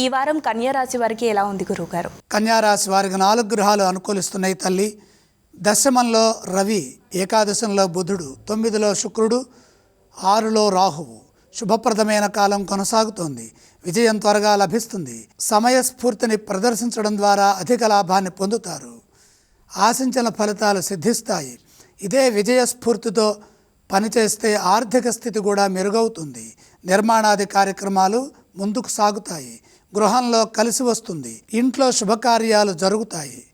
ఈ వారం కన్యారాశి వారికి ఎలా ఉంది గురువుగారు? కన్యారాశి వారికి నాలుగు గ్రహాలు అనుకూలిస్తున్నాయి తల్లి. దశమంలో రవి ఏకాదశంలో బుధుడు తొమ్మిదిలో శుక్రుడు ఆరులో రాహువు. శుభప్రదమైన కాలం కొనసాగుతోంది. విజయం త్వరగా లభిస్తుంది. సమయస్ఫూర్తిని ప్రదర్శించడం ద్వారా అధిక లాభాన్ని పొందుతారు. ఆశించిన ఫలితాలు సిద్ధిస్తాయి. ఇదే విజయస్ఫూర్తితో పనిచేస్తే ఆర్థిక స్థితి కూడా మెరుగవుతుంది. నిర్మాణాది కార్యక్రమాలు ముందుకు సాగుతాయి. గృహంలో కలిసి వస్తుంది. ఇంట్లో శుభకార్యాలు జరుగుతాయి.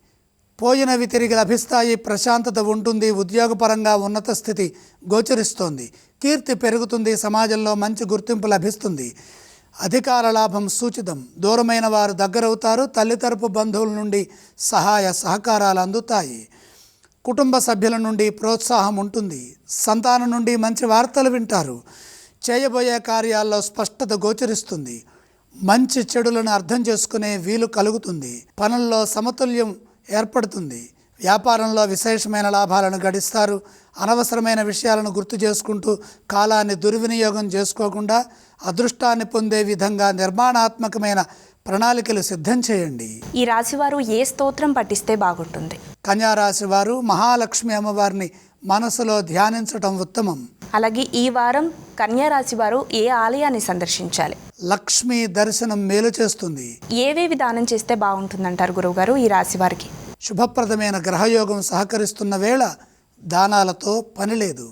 పోయినవి తిరిగి లభిస్తాయి. ప్రశాంతత ఉంటుంది. ఉద్యోగపరంగా ఉన్నత స్థితి గోచరిస్తోంది. కీర్తి పెరుగుతుంది. సమాజంలో మంచి గుర్తింపు లభిస్తుంది. అధికార లాభం సూచితం. దూరమైన వారు దగ్గరవుతారు. తల్లితరపు బంధువుల నుండి సహాయ సహకారాలు అందుతాయి. కుటుంబ సభ్యుల నుండి ప్రోత్సాహం ఉంటుంది. సంతానం నుండి మంచి వార్తలు వింటారు. చేయబోయే కార్యాల్లో స్పష్టత గోచరిస్తుంది. మంచి చెడులను అర్థం చేసుకునే వీలు కలుగుతుంది. పనుల్లో సమతుల్యం ఏర్పడుతుంది. వ్యాపారంలో విశేషమైన లాభాలను గడిస్తారు. అనవసరమైన విషయాలను గుర్తు చేసుకుంటూ కాలాన్ని దుర్వినియోగం చేసుకోకుండా అదృష్టాన్ని పొందే విధంగా నిర్మాణాత్మకమైన ప్రణాళికలు సిద్ధం చేయండి. ఈ రాశి వారు ఏ స్తోత్రం పఠిస్తే బాగుంటుంది? కన్యారాశి వారు మహాలక్ష్మి అమ్మవారిని మనసులో ధ్యానించటం ఉత్తమం. అలాగే ఈ వారం కన్యా రాశి వారు ఏ ఆలయాన్ని సందర్శించాలి? లక్ష్మి దర్శనం మేలు చేస్తుంది. ఏవేవి దానం చేస్తే బాగుంటుందంటారు గురువుగారు ఈ రాశి వారికి? శుభప్రదమైన గ్రహయోగం సహకరిస్తున్న వేళ దానాలతో పని లేదు.